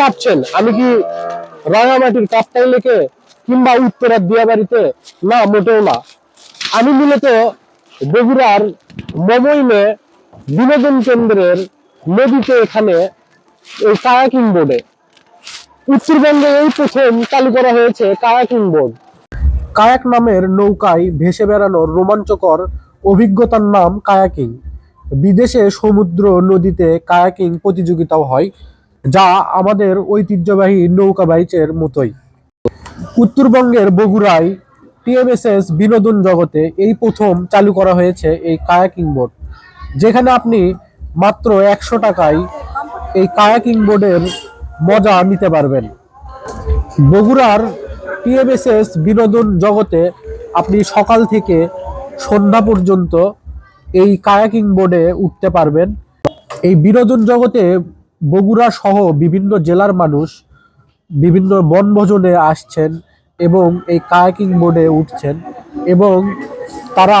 ভাবছেন? আমি কি রাঙামাটির কাপ্তাই লেকে কিংবা উত্তরার দিয়াবাড়িতে? না, মোটেও না। আমি মূলত বগুড়ার মমইনে বিনোদন কেন্দ্রের নদীতে এখানে এই কায়াকিং বোর্ডে। উত্তরবঙ্গে এই প্রথম চালু করা হয়েছে কায়াকিং বোর্ড। কায়াক নামের নৌকায় ভেসে বেড়ানোর রোমাঞ্চকর অভিজ্ঞতার নাম কায়াকিং। বিদেশে সমুদ্র নদীতে কায়াকিং প্রতিযোগিতাও হয়। যা আমাদের ঐতিহ্যবাহী নৌকা বাইচের মতোই। উত্তরবঙ্গের বগুড়ায় টিএমএসএস বিনোদন জগতে এই প্রথম চালু করা হয়েছে এই কায়াকিং বোর্ড, যেখানে আপনি মাত্র একশো টাকায় এই কায়াকিং বোর্ডের মজা নিতে পারবেন। বগুড়ার টিএমএসএস বিনোদন জগতে আপনি সকাল থেকে সন্ধ্যা পর্যন্ত এই কায়াকিং বোর্ডে উঠতে পারবেন। এই বিনোদন জগতে বগুড়া সহ বিভিন্ন জেলার মানুষ বিভিন্ন বনভোজনে আসছেন এবং এই কায়াকিং বোর্ডে উঠছেন এবং তারা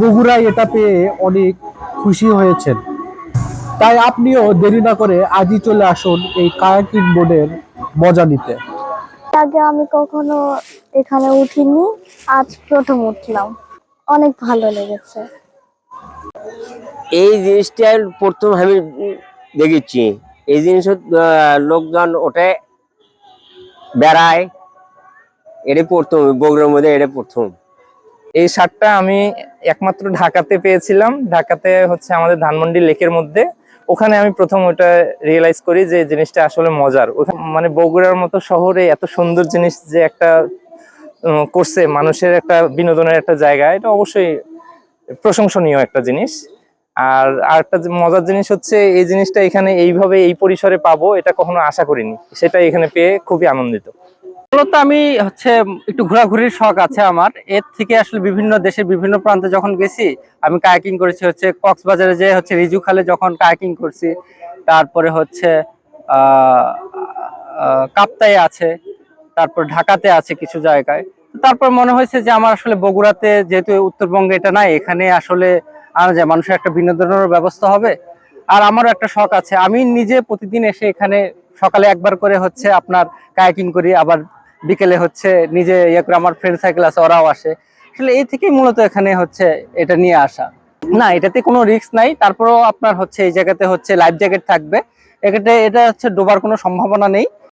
বগুড়ায় এটা পেয়ে অনেক খুশি হয়েছেন। তাই আপনিও দেরি না করে আজই চলে আসুন এই কায়াকিং বোর্ডের মজা নিতে। আগে আমি কখনো এখানে উঠিনি আজ প্রথম উঠলাম। অনেক ভালো লেগেছে। এই জিনিসটা প্রথম আমি দেখেছি এই জিনিস লোকজন ওঠে, বেড়ায় এটা প্রথম, বগুড়ার মধ্যে এটা প্রথম। এই শার্টটা আমি একমাত্র ঢাকাতে পেয়েছিলাম। ঢাকাতে হচ্ছে আমাদের ধানমন্ডি লেকের মধ্যে। ওখানে আমি প্রথম ওটা রিয়েলাইজ করি যে জিনিসটা আসলে মজার। মানে বগুড়ার মতো শহরে এত সুন্দর জিনিস যে একটা করছে মানুষের একটা বিনোদনের একটা জায়গা, এটা অবশ্যই প্রশংসনীয় একটা জিনিস। আর আরেকটা মজার জিনিস হচ্ছে এই জিনিসটা এখানে এইভাবে এই পরিসরে পাবো এটা কখনো আশা করিনি। সেটা এখানে পেয়ে খুবই আনন্দিত। মূলত আমি হচ্ছে একটু ঘোরাঘুরির শখ আছে আমার। এর থেকে আসলে বিভিন্ন দেশের বিভিন্ন প্রান্তে যখন গেছি আমি কায়াকিং করেছি হচ্ছে কক্সবাজারে যে হচ্ছে রিজু খালে যখন কায়াকিং করছি তারপরে হচ্ছে আহ, আছে তারপর ঢাকাতে আছে কিছু জায়গায়। তারপর মনে হয়েছে যে আমার আসলে বগুড়াতে যেহেতু উত্তরবঙ্গে এটা নাই এখানে আসলে আনা যায় মানুষের একটা বিনোদনের ব্যবস্থা হবে। আর আমারও একটা শখ আছে। আমি নিজে প্রতিদিন এসে এখানে সকালে একবার করে হচ্ছে আপনার কায়াকিং করি, আবার বিকেলে হচ্ছে নিজে ইয়ে করে আমার ফ্রেন্ড সাইকেল আছে, ওরাও আসে। আসলে এই থেকেই মূলত এখানে হচ্ছে এটা নিয়ে আসা। না, এটাতে কোনো রিস্ক নাই। তারপরেও আপনার হচ্ছে এই জায়গাতে হচ্ছে লাইফ জ্যাকেট থাকবে। এটা হচ্ছে ডোবার কোনো সম্ভাবনা নেই।